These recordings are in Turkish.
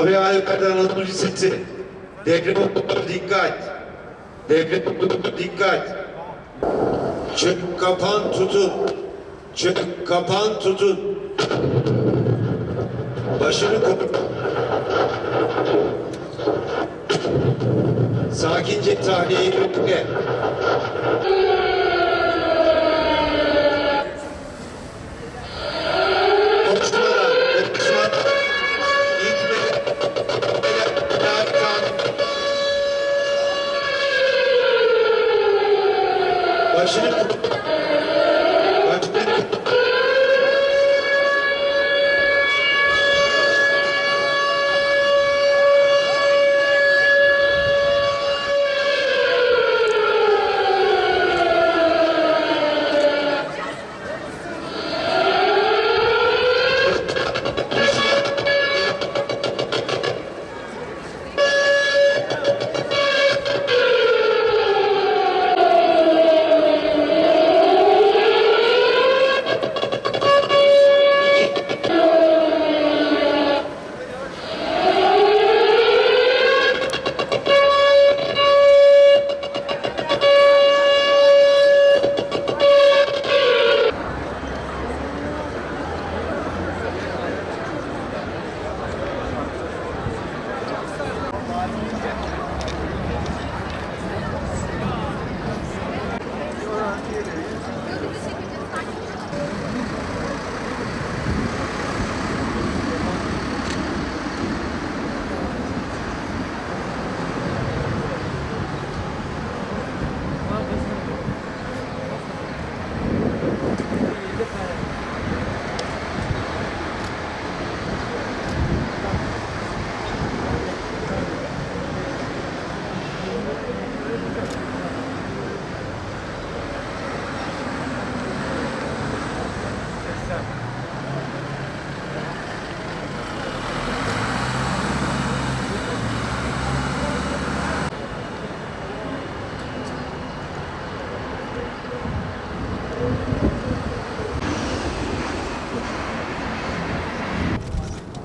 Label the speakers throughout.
Speaker 1: Sabiha Alper'den Anadolu Lisesi. Deprem dikkat. Deprem dikkat. Çık kapan tutun. Çık kapan tutun. Başını koy. Sakince tahliyeyi bekle. Başını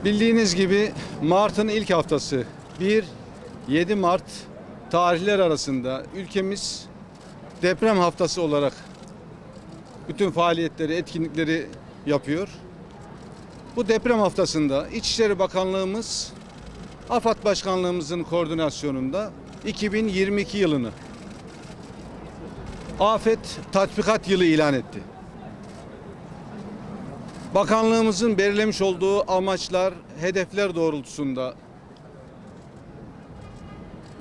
Speaker 2: Bildiğiniz gibi Mart'ın ilk haftası. 1-7 Mart tarihler arasında ülkemiz deprem haftası olarak bütün faaliyetleri, etkinlikleri yapıyor. Bu deprem haftasında İçişleri Bakanlığımız AFAD Başkanlığımızın koordinasyonunda 2022 yılını afet tatbikat yılı ilan etti. Bakanlığımızın belirlemiş olduğu amaçlar, hedefler doğrultusunda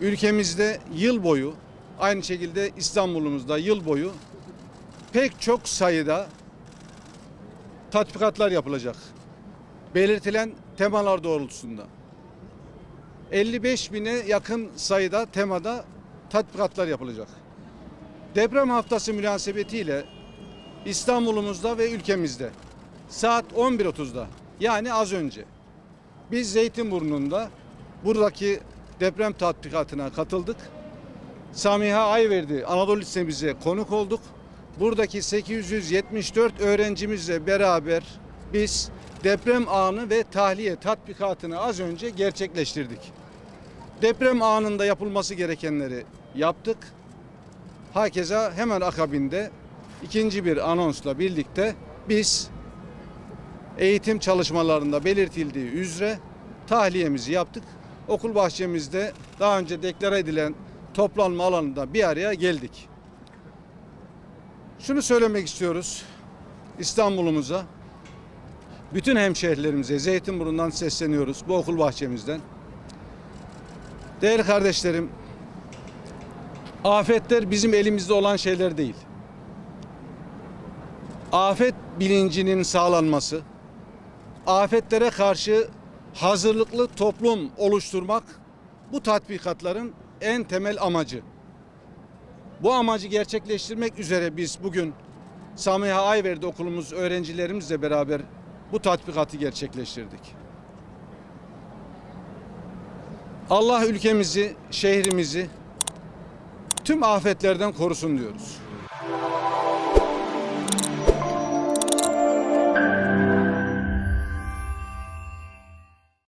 Speaker 2: ülkemizde yıl boyu aynı şekilde İstanbul'umuzda yıl boyu pek çok sayıda tatbikatlar yapılacak. Belirtilen temalar doğrultusunda. 55 bine yakın sayıda temada tatbikatlar yapılacak. Deprem haftası münasebetiyle İstanbul'umuzda ve ülkemizde saat 11.30'da yani az önce biz Zeytinburnu'nda buradaki deprem tatbikatına katıldık. Samiha Ayverdi Anadolu Lisemize konuk olduk. Buradaki 874 öğrencimizle beraber biz deprem anı ve tahliye tatbikatını az önce gerçekleştirdik. Deprem anında yapılması gerekenleri yaptık. Hakeza hemen akabinde ikinci bir anonsla birlikte biz eğitim çalışmalarında belirtildiği üzere tahliyemizi yaptık. Okul bahçemizde daha önce deklare edilen toplanma alanında bir araya geldik. Şunu söylemek istiyoruz İstanbul'umuza, bütün hemşehrilerimize Zeytinburnu'ndan sesleniyoruz bu okul bahçemizden. Değerli kardeşlerim, afetler bizim elimizde olan şeyler değil. Afet bilincinin sağlanması, afetlere karşı hazırlıklı toplum oluşturmak bu tatbikatların en temel amacı. Bu amacı gerçekleştirmek üzere biz bugün Samiha Ayverdi okulumuz öğrencilerimizle beraber bu tatbikatı gerçekleştirdik. Allah ülkemizi, şehrimizi tüm afetlerden korusun diyoruz.